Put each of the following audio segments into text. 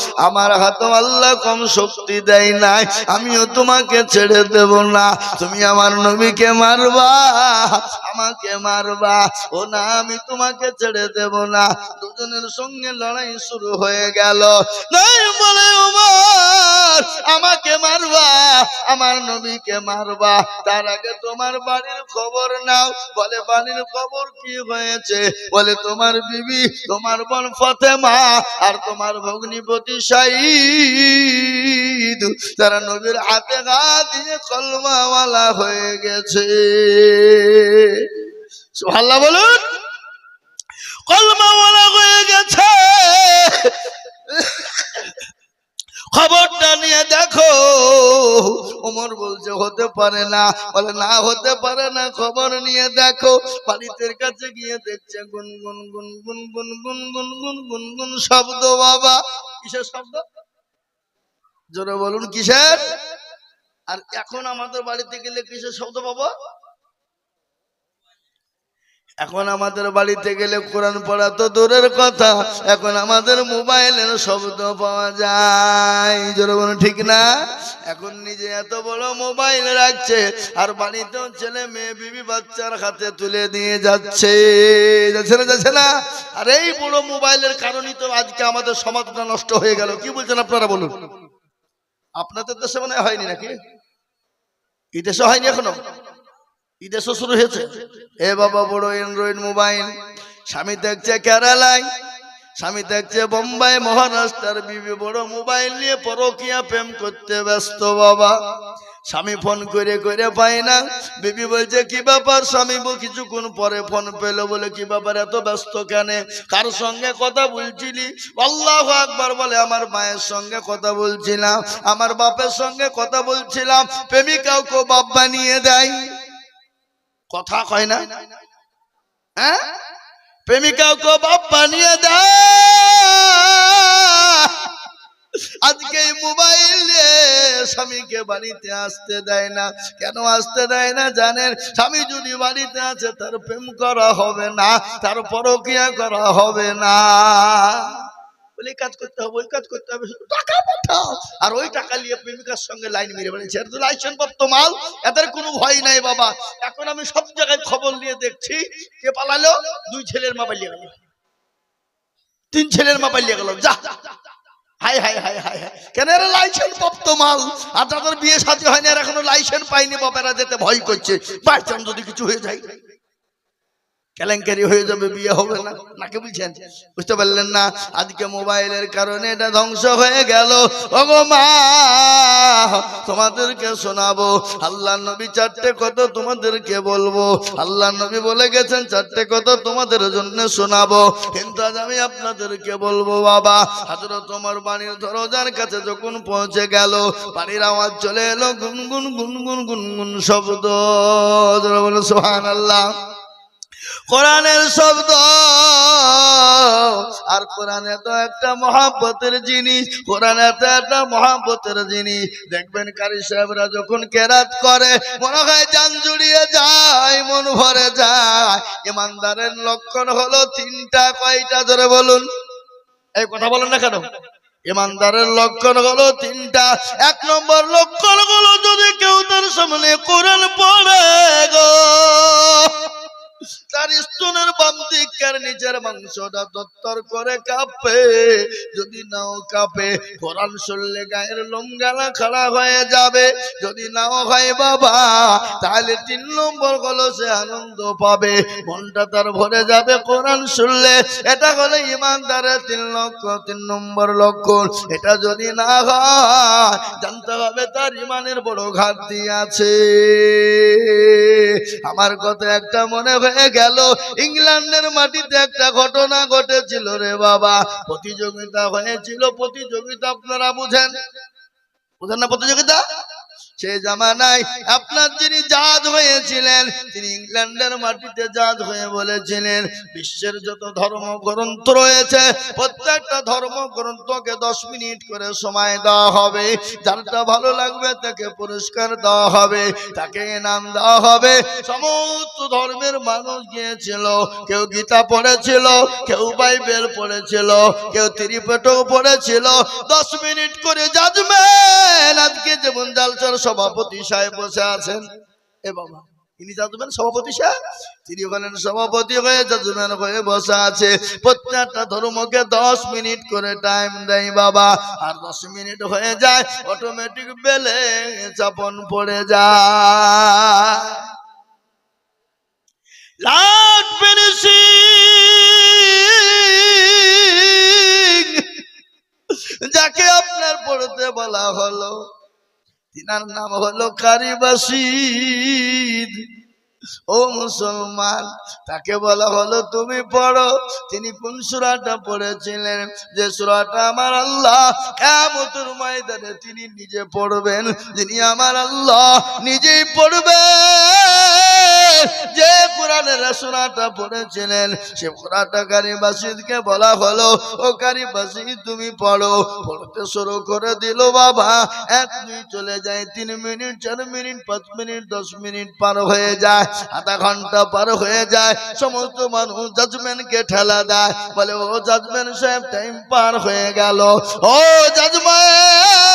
church. আমার হাতে আল্লাহ কম শক্তি দেয় নাই, আমিও তোমাকে ছেড়ে দেব না। তুমি আমার নবীকে মারবা, আমাকে মারবা। ও না, আমি তোমাকে ছেড়ে দেব না। দুজনের সঙ্গে লড়াই শুরু হয়ে গেল। নাই বলে উমর, আমাকে মারবা, আমার নবীকে মারবা। তার আগে তোমার বাড়ির খবর নাও। বলে, বাড়ির খবর কি হয়েছে? বলে, তোমার বিবি, তোমার বোন ফতেমা আর তোমার ভগ্নিপতি শাহিদ তারা নবীর হাতে গা দিয়ে কলমাওয়ালা হয়ে গেছে। সুবহানাল্লাহ বলুন। ওমর বলছে, হতে পারে না। বলে, না, হতে পারে না, খবর নিয়ে দেখো। পালিতের কাছে গিয়ে দেখছে গুনগুন গুনগুন গুনগুন গুনগুন গুনগুন শব্দ, বাবা। কিসের শব্দ? জোরে বলুন, কিসের? আর এখন আমাদের বাড়িতে গেলে কিসের শব্দ, বাবা? এখন আমাদের বাড়িতে গেলে কোরআন পড়া তো দূরের কথা। এখন আমাদের মোবাইলের শব্দ পাওয়া যায়। জোরে বলুন, ঠিক না? এখন নিজে এত বড় মোবাইল রাখছে, আর বাড়িতেও ছেলে মেয়ে, বিবি বাচ্চার হাতে তুলে দিয়ে যাচ্ছে। যাচ্ছে না যাচ্ছে না? আর এই বড় মোবাইলের কারণেই তো আজকে আমাদের সমাজটা নষ্ট হয়ে গেল। কি বলছেন আপনারা বলুন? আপনাদের দেশে মনে হয়নি নাকি? এই দেশে হয়নি এখনও? ঈদেশও শুরু হয়েছে। এ বাবা বড় অ্যান্ড্রয়েড মোবাইল স্বামী দেখছে কেরালায় স্বামী দেখছে বোম্বাই মহারাষ্ট্রের বিবি বড় মোবাইল নিয়ে পরকিয়া প্রেম করতে ব্যস্ত বাবা। স্বামী ফোন করে করে পায় না। বিবি বলছে, কি ব্যাপার স্বামী কিছুক্ষণ পরে ফোন পেল বলে কি ব্যাপার? এত ব্যস্ত কেন? কার সঙ্গে কথা বলছিলি? আল্লাহ আকবার বলে, আমার মায়ের সঙ্গে কথা বলছিলাম, আমার বাপের সঙ্গে কথা বলছিলাম, প্রেমিকাও বাপ বানিয়ে দেয়। কথা কয় না? হ্যাঁ? প্রেমিকাকে বাপ বানিয়ে দেয় আজকে মোবাইল স্বামীকে বাড়িতে আসতে দেয় না। কেন আসতে দেয় না জানেন? স্বামী যদি বাড়িতে আছে, তার প্রেম করা হবে না, তার পরকিয়া করা হবে না। বলে কাজ করতে হবে, ওই কাজ করতে হবে টাকা পাঠাও আর ওই টাকা নিয়ে প্রেমিকার সঙ্গে লাইন মেরে লাইসেন্স প্রাপ্ত মাল, এদের কোনো ভয় নাই বাবা। এখন আমি সব জায়গায় খবর নিয়ে দেখছি, কে পালালো? দুই ছেলের মা পালিয়ে গেল। তিন ছেলের মা পালিয়ে গেল। যা কেন লাইসেন্স মাল? আর বিয়ে সাথে হয়নি আর এখনও লাইসেন্স পাইনি বাপেরা যেতে ভয় করছে। বাই যদি কিছু হয়ে যায়। কেলেঙ্কারি হয়ে যাবে, বিয়ে হবে না। নাকে বলছেন, বুঝতে পারলেন না, আজকে মোবাইলের কারণে এটা ধ্বংস হয়ে গেল। ওগো মা, তোমাদেরকে শোনাবো, আল্লাহ নবী চারটে কত তোমাদেরকে বলব। আল্লাহ নবী বলে গেছেন, চারটে কত তোমাদের জন্য শোনাবো। কিন্তু আজ আমি আপনাদেরকে বলব, বাবা হাজর তোমার বাড়ির দরজার কাছে যখন পৌঁছে গেল বাড়ির আওয়াজ চলে এলো, গুনগুন গুনগুন গুনগুন শব্দ। সোহান আল্লাহ কোরআনের শব্দ। আর কোরআনে তো একটা মহাব্বতের জিনিস, কোরআনে তো একটা মহাব্বতের জিনিস। দেখবেন কারি সাহেবরা যখন কেরাত করে, মনে হয় যান জুড়িয়ে যায়, মন ভরে যায়। ইমানদারের লক্ষণ হলো তিনটা, কয়টা? ধরে বলুন। এই কথা বলেন না কেন? ইমানদারের লক্ষণ হলো তিনটা। এক নম্বর লক্ষণ হলো যদি কেউ তার সামনে কোরআন পড়ে নিচের মাংসটা দত্তর করে কাঁপে। যদি নাও কাঁপে, কোরআন শুনলে গায়ের লোমগালা খাড়া হয়ে যাবে। যদি নাও হয় বাবা, তাহলে তিন নম্বর হলো সে আনন্দ পাবে। মনটা তার ভরে যাবে কোরআন শুনলে। এটা হলো ইমানদারের তিন লক্ষ, তিন নম্বর লক্ষণ। এটা যদি না হয়, জানতে হবে তার ইমানের বড় ঘাটতি আছে। আমার কথা একটা মনে হয়ে গেল, ইংল্যান্ডের মাটিতে একটা ঘটনা ঘটেছিল রে বাবা। প্রতিযোগিতা হয়েছিল প্রতিযোগিতা আপনারা বুঝেন? বুঝেন না প্রতিযোগিতা? সে জামানায় আপনার যিনি জাজ হয়েছিলেন, তিনি ইংল্যান্ডের মাটিতে জাজ হয়ে বলেছিলেন, বিশ্বের যত ধর্মগ্রন্থ রয়েছে, প্রত্যেকটা ধর্মগ্রন্থকে দশ মিনিট করে সময় দেওয়া হবে। যারটা ভালো লাগবে তাকে পুরস্কার দেওয়া হবে, তাকে নাম দেওয়া হবে। সমস্ত ধর্মের মানুষ গিয়েছিল, কেউ গীতা পড়েছিল, কেউ বাইবেল পড়েছিল, কেউ ত্রিপেটক পড়েছিল। দশ মিনিট করে জাজমেন আজকে যেমন জালচার সভাপতি সাহেব বসে আছেন। এ বাবা, ইনি জাজমেন সভাপতি সাহেব? তিনি বলেন সভাপতি হয়ে জাজমেন হয়ে বসে আছে। প্রত্যেকটা ধর্মকে দশ মিনিট করে টাইম দেয় বাবা। আর দশ মিনিট হয়ে যায় অটোমেটিক বেলে চাপন পড়ে যায়। যাকে আপনার পড়তে বলা হলো। তিনার নাম হলো কারিবাসিদ ও মুসলমান, তাকে বলা হলো তুমি পড়ো। তিনি কোন সুরাটা পড়েছিলেন? যে সুরাটা আমার আল্লাহ কেমতুর ময়দানে তিনি নিজে পড়বেন। যিনি আমার আল্লাহ নিজেই পড়বেন। যে কোরআনের সুরাটা পড়েছিলেন, সে কোরআনটা কারি বাসিদকে বলা হলো, ও কারি বাসিদ তুমি পড়ো। পড়তে শুরু করে দিল বাবা। এক, দুই, চলে যায়, তিন মিনিট, চার মিনিট, পাঁচ মিনিট, দশ মিনিট পার হয়ে যায়, আধা ঘণ্টা পার হয়ে যায়, সমস্ত মানুষ জাজমেন্টকে ঠেলা দেয়। বলে, ও জাজমেন্ট সাহেব টাইম পার হয়ে গেল। ও জাজমেন্ট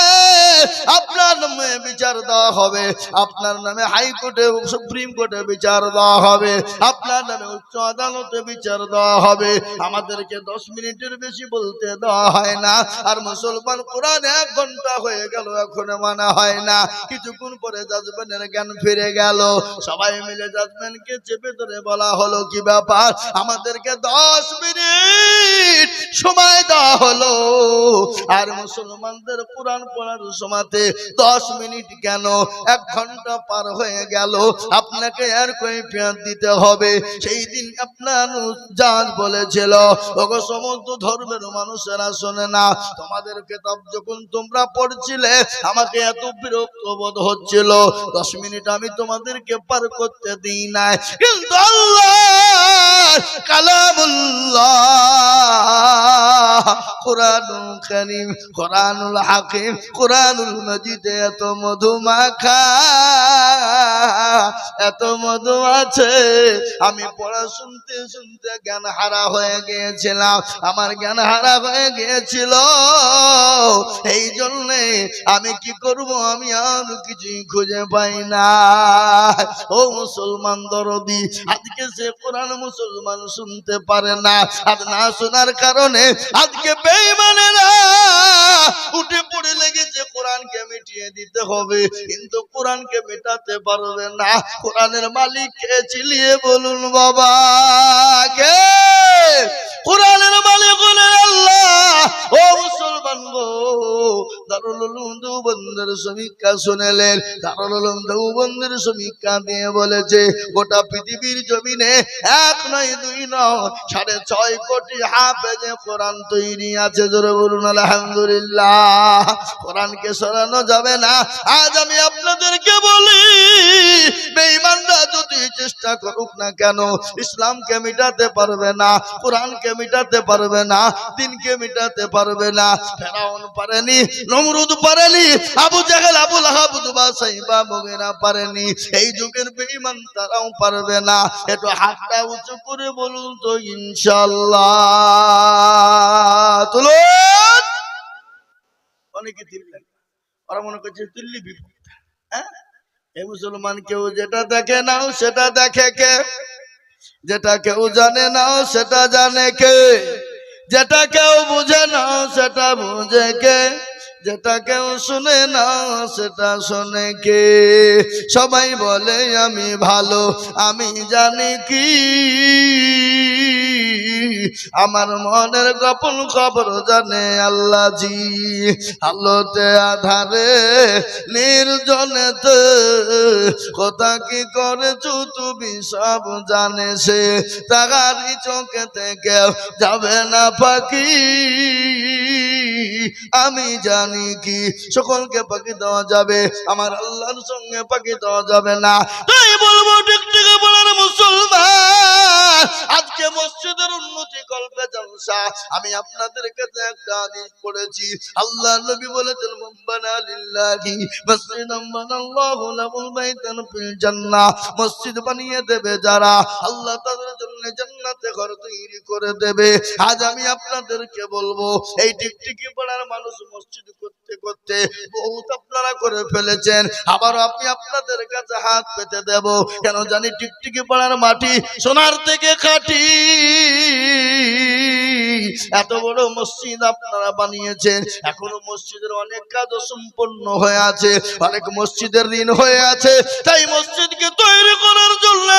আপনার নামে বিচার দেওয়া হবে। আপনার নামে হাইকোর্টে সুপ্রিম কোর্টে বিচার দেওয়া হবে। আপনার নামে উচ্চ আদালতে বিচার দেওয়া হবে। আমাদেরকে দশ মিনিটের বেশি বলতে দেওয়া হয় না। আর মুসলমান কোরআন এক ঘণ্টা হয়ে গেল, এখন মানা হয় না। কিছুক্ষণ পরে জাজমেন্টের জ্ঞান ফিরে গেল। সবাই মিলে জাজমেন্টকে চেপে ধরে বলা হলো, কি ব্যাপার? আমাদেরকে দশ মিনিট সময় দেওয়া হলো। আর মুসলমানদের কোরআন পড়ার সময়তে দশ মিনিট কেন? এক ঘণ্টা পার হয়ে গেল। আপনাকে আর কৈফিয়ত দিতে হবে। সেই দিন আপনার জাজ বলেছিল, ওগো, সমস্ত ধর্মের মানুষেরা শোনে না। তোমাদের কেতাব যখন তোমরা পড়ছিলে, আমাকে এত বিরক্ত বোধ হচ্ছিল। দশ মিনিট আমি তোমাদেরকে পার করতে দিই নাই। কিন্তু আল্লাহ কালামুল্লাহ। কোরআনুল করিম, কোরআনুল হাকিম, কোরআনুল মজিদ এত মধু মাখা, এত মধু আছে। আমি পড়া শুনতে শুনতে জ্ঞান হারা হয়ে গিয়েছিলাম। আমার জ্ঞান হারা হয়ে গিয়েছিল। এই জন্যে আমি কি করব? আমি আর কিছুই খুঁজে পাই না। ও মুসলমান দরদি, আজকে সে কোরআন মুসলমান শুনতে পারে না, আর না শোনার কারণে আজকে বেঈমানেরা উঠে পড়ে লেগেছে, কোরআনকে মিটিয়ে দিতে হবে। কিন্তু কোরআনকে মেটাতে পারবে না। কোরআনের মালিককে চিলিয়ে বলুন বাবা, কে? কোরআনের মালিক আল্লাহ। ও মুসলমান গো দারুল উলুম দেওবন্দের সমীক্ষা শুনেলেন। দারুল উলুম দেওবন্দের সমীক্ষা দিয়ে বলেছে, গোটা পৃথিবীর জমিনে এক নয়, দুই নয়, সাড়ে ছয় কোটি হাফেজে কোরআন তৈরি আছে, জোরে বলুন, আলহামদুলিল্লাহ। কোরআনকে সরানো যাবে না। আজ আমি আপনাদেরকে বলি চেষ্টা করুক না কেন, ইসলামকে মিটাতে পারবে না, কোরআনকে মিটাতে পারবে না, দিনকে মিটাতে পারবে না। ফেরাউন পারেনি, নমরুদ পারেনি, আবু জাহেল, আবু লাহাব দুবা সাইবা বগেরা পারেনি। এই যুগের বেঈমান তারাও পারবে না। একটু হাতটা উঁচু করে বলুন তো ইনশাল্লাহ তুলুন। অনেকে তুললেন ওরা মনে করছে তুললি বিপদ। হ্যাঁ? এই মুসলমান কেউ যেটা দেখে নাও, সেটা দেখে কে? যেটা কেউ জানে নাও, সেটা জানে কে? যেটা কেউ বুঝে নাও, সেটা বুঝে কে? যেটা কেউ শুনে না, সেটা শোনে কে? সবাই বলে, আমি ভালো, আমি জানি কি। আমার মনের গোপন খবর জানে আল্লাহ জি আলোতে, আধারে, নির্জনেতে, কথা কি করেছ তুমি সব জানে সে। তাগারি চোখে থেকে যাবে না পাখি আমি জানি কি? সকলকে পাখি দেওয়া যাবে। আমার আল্লাহর সঙ্গে পাখি দেওয়া যাবে না। তাই বলব আমি আপনাদের কাছে একটা আদেশ পড়েছি। আল্লাহ নবী বলেছেন মুম্বানা লিল্লাহি মসজিদাম বানাল্লাহু লাহুল বাইতান ফিল জান্নাহ। মসজিদ বানিয়ে দেবে যারা, আল্লাহ তাদের জন্য জান্নাতে ঘর তৈরি করে দেবে। আজ আমি আপনাদেরকে বলব, এই টিকটিকি পাড়ার মানুষ মসজিদ করতে করতে বহুত আপনারা করে ফেলেছেন। আবারও আপনি আপনাদের কাছে হাত পেতে দেব। কেন জানি টিকটিকি পাড়ার মাটি সোনার থেকে খাটি। এত বড় মসজিদ আপনারা বানিয়েছেন। এখনও মসজিদের অনেক কাজ সম্পন্ন হয়ে আছে। অনেক মসজিদের ঋণ হয়ে আছে। তাই মসজিদকে তৈরি করার জন্য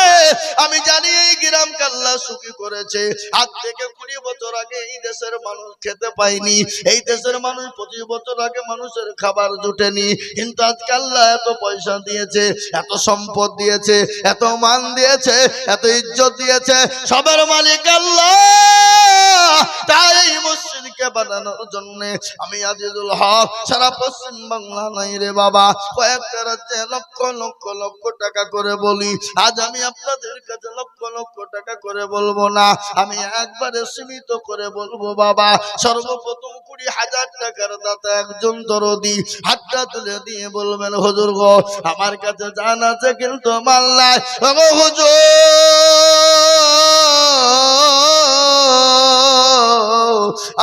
আমি জানি এই গ্রাম কাল্লা সুখী করেছে। আজ থেকে কুড়ি বছর আগে এই দেশের মানুষ খেতে পায়নি। এই দেশের মানুষ পঁচিশ বছর আগে মানুষের খাবার জুটেনি। কিন্তু আজকে আল্লাহ এত পয়সা দিয়েছে, এত সম্পদ দিয়েছে, এত মান দিয়েছে, এত ইজ্জত দিয়েছে। সবার মালিক আল্লাহ! তাই মসজিদকে বানানোর জন্য আমি আজিজুল হক, সারা পশ্চিম বাংলা নাই রে বাবা। কয়েকটা রাজ্যে লক্ষ লক্ষ লক্ষ টাকা করে বলি। আজ আমি আপনাদের কাছে লক্ষ লক্ষ টাকা করে বলব না। আমি একবারে সীমিত করে বলব বাবা, সর্বপ্রথম কুড়ি হাজার টাকার দাতা একজন দরদি, হাতটা তুলে দিয়ে বলবেন, হুজুর গো, আমার কাছে জান আছে, কিন্তু মাল নাই। ওগো হুজুর!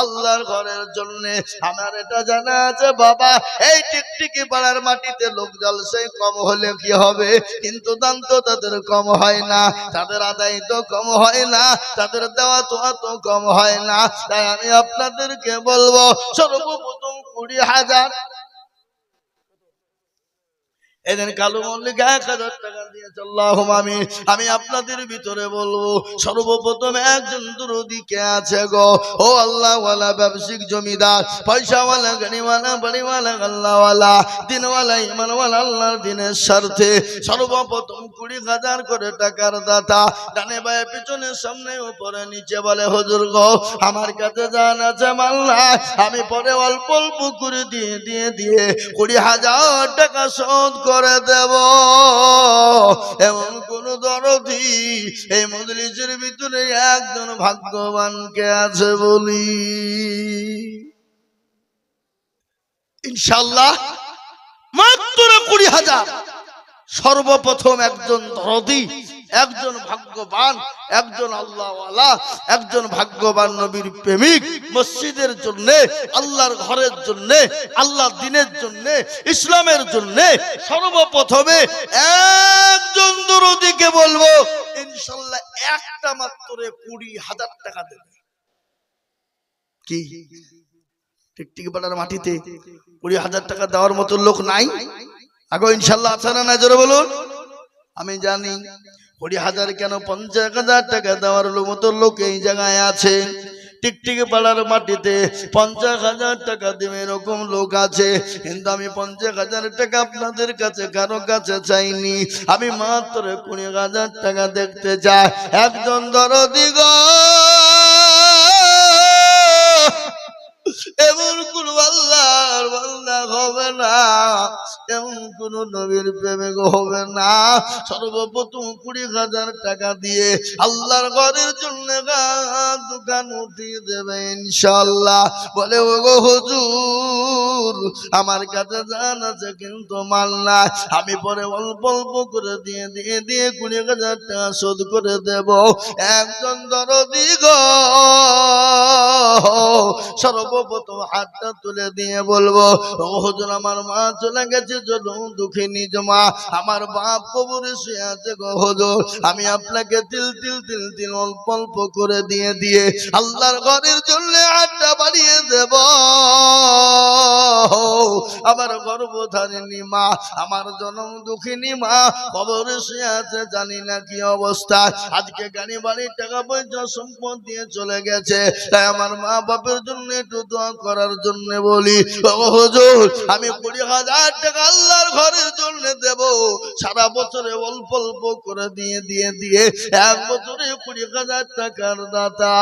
আল্লাহর ঘরের জন্য। আমার এটা জানা আছে, বাবা, এই টিকটিকি পাড়ার মাটিতে লোক জলসে কম হলে কি হবে? কিন্তু দান তো তাদের কম হয় না, তাদের আদায় তো কম হয় না, তাদের দেওয়া তো তো কম হয় না। তাই আমি আপনাদেরকে বলব, সর্বপ্রথম কুড়ি হাজার এদিন কালু মল্লিক এক হাজার টাকা দিয়েছে আল্লাহ আমি আমি আপনাদের ভিতরে বলব, সর্বপ্রথম একজন দুরদিকে আছে গো? ও আল্লাহওয়ালা, ব্যবসায়িক জমিদার, পয়সাওয়ালা, গাড়িওয়ালা, বাড়িওয়ালা, আল্লাহওয়ালা, দিনওয়ালা, ইমানওয়ালা, আল্লাহর দিনের স্বার্থে সর্বপ্রথম কুড়ি হাজার করে টাকার দাতা, ডানে বায়ে, পিছনে, সামনে, উপরে, নিচে বলে, হুজুর গো, আমার কাছে জান আছে মাল্লা আমি পরে অল্প অল্প করে দিয়ে দিয়ে দিয়ে কুড়ি হাজার টাকা শোধ করে দেব। এমন কোন দরদি এই মজলিসের ভিতরে একজন ভাগ্যবানকে আছে বলি? ইনশাল্লাহ মাত্র কুড়ি হাজার। সর্বপ্রথম একজন দরদি একজন ভাগ্যবান, একজন আল্লাহওয়ালা, একজন ভাগ্যবান নবীর প্রেমিক মসজিদের জন্য, আল্লাহর ঘরের জন্য, আল্লাহ দিনের জন্য, ইসলামের জন্য সর্বপ্রথমে একজন দরদিকে বলব, ইনশাল্লাহ একটা মাত্র কুড়ি হাজার টাকা দেবে। কি? টিকটিকি মাটিতে কুড়ি হাজার টাকা দেওয়ার মতো লোক নাই? আগো ইনশাল্লাহ আছে না না জোরে বলুন। আমি জানি কুড়ি হাজার কেন পঞ্চাশ হাজার টাকা দেওয়ার মতো লোক এই জায়গায় আছে? টিকটিকি পাড়ার মাটিতে পঞ্চাশ হাজার টাকা দেবে এরকম লোক আছে। কিন্তু আমি পঞ্চাশ হাজার টাকা আপনাদের কাছে, কারও কাছে চাইনি। আমি মাত্র কুড়ি হাজার টাকা দেখতে চাই। একজন দরদি গো! এমন কোন আল্লাহর বান্দা হবে না, এমন কোন নবীর প্রেমিক হবে না। সর্বপ্রথম কুড়ি হাজার টাকা দিয়ে আল্লাহর ঘরের জন্য দোকান উঠিয়ে দেবে ইনশাল্লাহ বলে ও গো হুজুর আমার কাছে জান আছে, কিন্তু মাল না আমি পরে অল্প অল্প করে দিয়ে দিয়ে দিয়ে কুড়ি হাজার টাকা শোধ করে দেব। একজন দরদি গো, সর্বপ্রথম হাতটা তুলে দিয়ে বলব, ও হুজুর, আমার মা চলে গেছে, চলুন দুঃখিনী জমা আমার বাপ কবরে শুয়ে আছে গো হুজুর। আমি আপনাকে তিল তিল তিল তিল অল্প অল্প করে দিয়ে দিয়ে আল্লাহর ঘরের জন্য হাতটা বাড়িয়ে দেব। আমার গর্ভধারিণী মা, আমার জনম দুঃখিনী মা, কবরে শুয়ে আছে, জানি না কি অবস্থা। আজকে গাড়ি বাড়ির টাকা পয়সা, সম্পদ দিয়ে চলে গেছে। তাই আমার মা বাপের জন্য একটু দোয়া করার জন্য বলি আমি কুড়ি হাজার টাকা আল্লাহর ঘরের জন্য দেব। সারা বছরে অল্প অল্প করে দিয়ে দিয়ে দিয়ে, এক বছরে কুড়ি হাজার টাকার দাতা।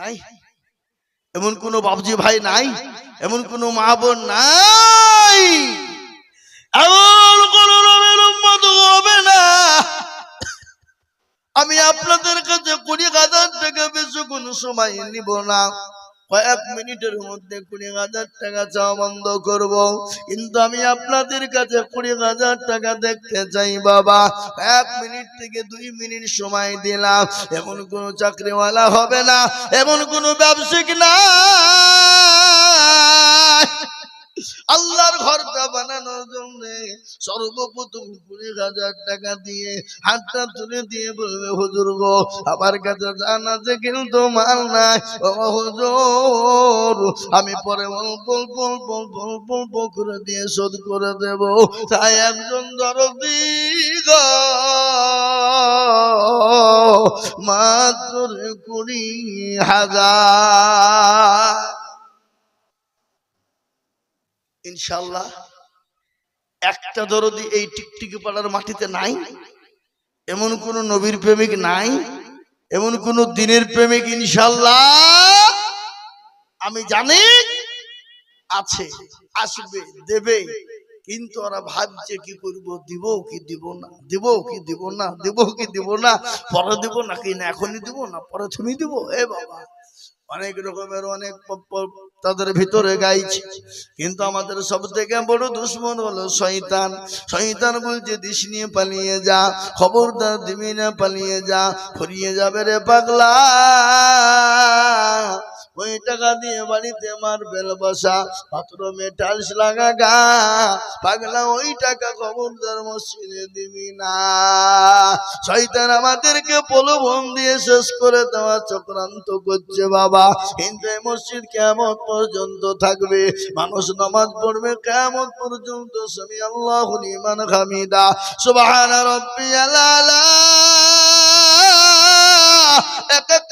নাই? এমন কোন বাবজি ভাই নাই? এমন কোন মা বোন নাই? হবে না। আমি আপনাদের কাছে কুড়ি হাজার থেকে বেশি কোনো সময় নিব না। কয়েক মিনিটের মধ্যে কুড়ি হাজার টাকা চাওয়া বন্ধ করব। কিন্তু আমি আপনাদের কাছে কুড়ি হাজার টাকা দেখতে চাই, বাবা। এক মিনিট থেকে দুই মিনিট সময় দিলাম। এমন কোন চাকরিওয়ালা হবে না, এমন কোন ব্যবসায়িক না আল্লাহর ঘরটা বানানোর জন্য সর্বপ্রথম কুড়ি হাজার টাকা দিয়ে হাতটা তুলে দিয়ে বলবে, হুজুর গো, আমার কাছে জান আছে, কিন্তু মাল নাই। আমি পরে অল্প অল্প অল্প অল্প অল্প অল্প করে দিয়ে শোধ করে দেব। তাই একজন দরদি গো, মাত্র কুড়ি হাজার ইনশাল্লাহ একটা দরদি এই টিকটিকি পাড়ার মাটিতে নাই, এমন কোন নবীর প্রেমিক নাই, এমন কোন দিনের প্রেমিক ইনশাল্লাহ আমি জানি আছে, আসবে, দেবে, কিন্তু ওরা ভাবছে কি করব, দিব কি দিব না, দিব কি দিব না, দিব কি দিব না, পরে দিব না, কি না, এখনই দিব না, পরে তুমি দিব, এ বাবা। অনেক রকমের অনেক তাদের ভিতরে গাইছে। কিন্তু আমাদের সব থেকে বড় দুশ্মন হলো শয়তান। শয়তান বলছে, দিস নিয়ে পালিয়ে যা, খবরদার দিবি না, পালিয়ে যা, ফুরিয়ে যাবে রে পাগলা। ওই টাকা দিয়ে বাড়িতে মার্বেল বসা বাথরুমে টাইলস লাগা গা। পাগলা, ওই টাকা খবরদার মসজিদে দিবি না। শয়তান আমাদেরকে প্রলোভন দিয়ে শেষ করে দেওয়া চক্রান্ত করছে বাবা। কিন্তু মসজিদ কেমন পর্যন্ত থাকবে? মানুষ নামাজ পড়বে কেমন পর্যন্ত? সমি আল্লাহ লিমান হামিদা সুবহান রাব্বিয়াল আলা এক এক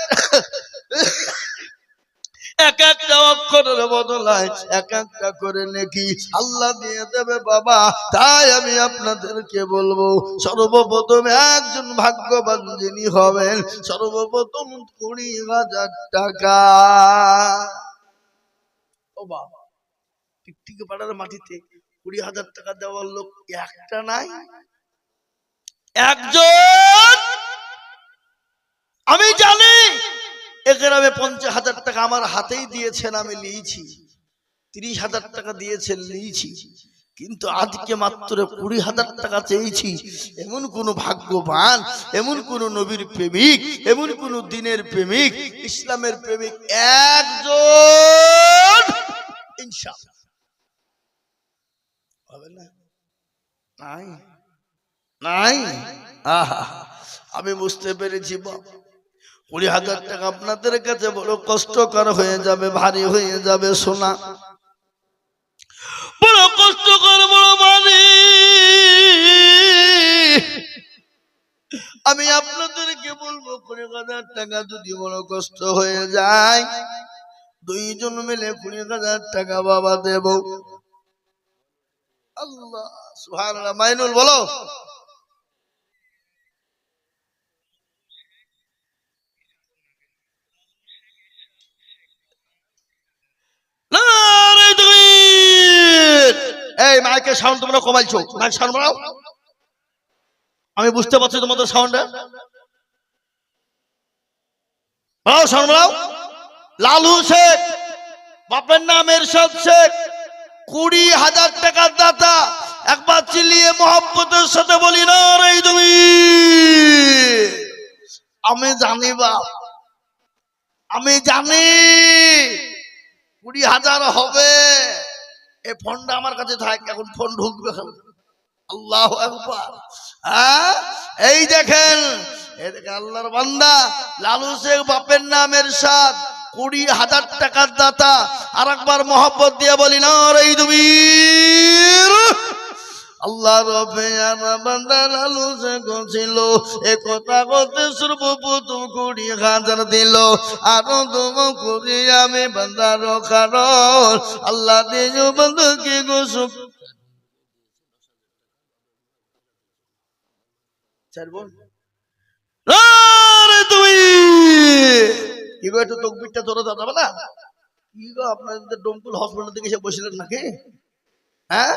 তাই আমি আপনাদেরকে বলব, সর্বপ্রথম একজন ভাগ্যবান যিনি হবেন, সর্বপ্রথম কুড়ি হাজার টাকা। ও বাবা পাড়ার মাটিতে কুড়ি হাজার টাকা দেওয়ার লোক একটা নাই? একজন? আমি জানি। এ গ্রামে পঞ্চাশ হাজার টাকা আমার হাতেই দিয়েছেন, আমি নিয়েছি। তিরিশ হাজার টাকা দিয়েছেন, নিয়েছি। কিন্তু আজকে মাত্র কুড়ি হাজার টাকা চেয়েছি। এমন কোন ভাগ্যবান, এমন কোন নবীর প্রেমিক, এমন কোন দিনের প্রেমিক, ইসলামের প্রেমিক একজন হবে না? নাই? নাই? আহা, আমি বুঝতে পেরেছি বাবা কুড়ি হাজার টাকা আপনাদের কাছে বড় কষ্টকর হয়ে যাবে, ভারী হয়ে যাবে, সোনা। বড় কষ্টকর, বড় ভারী। আমি আপনাদেরকে বলব, কুড়ি হাজার টাকা যদি বড় কষ্ট হয়ে যায়, দুইজন মিলে কুড়ি হাজার টাকা বাবা দেব। আল্লাহ, সুবহানাল্লাহ, মাইনুল বলো। এই মাইকের সাউন্ড তোমরা কমাইছো। মাইক সাউন্ড বাড়াও। আমি বুঝতে পারছি তোমাদের সাউন্ডে বাড়াও, সাউন্ড বাড়াও। লালু শেখ, বাপের নাম এরশাদ শেখ, কুড়ি হাজার টাকার দাতা। একবার চিলিয়ে মোহাম্মতের সাথে বলি, না রে তুমি। আমি জানি বাপ আমি জানি। কুড়ি হাজার হবে। এই ফোনটা আমার কাছে থাক, এখন ফোন ঢুকবে আল্লাহ হ্যাঁ? এই দেখেন এই আল্লাহর বান্দা, লালু শেখ বাপের নামের সাদ কুড়ি হাজার টাকার দাতা। আর একবার মোহব্বত দিয়ে বলি না রে তুমি আল্লাহ রবে কথা আমি আল্লাহ কি কি ডোমকুল হসপিটাল থেকে এসে বসলেন নাকি? হ্যাঁ?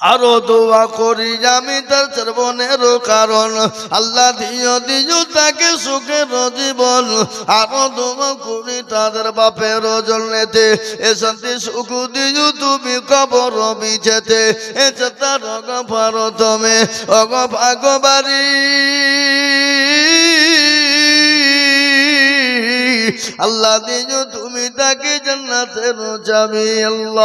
আরও দোয়া করি আমি তার চর্বনের কারণ। আল্লাহ দিও দিও তাকে সুখের জীবন। আরও দোয়া করি তাদের বাপের জন্যতে। এ সুখ দিও তুমি কবর বিছেতে। এ তার রগ ভারতমে অগ আল্লাহ দিও তুমি তাকে জান্নাতের যাবি আল্লাহ।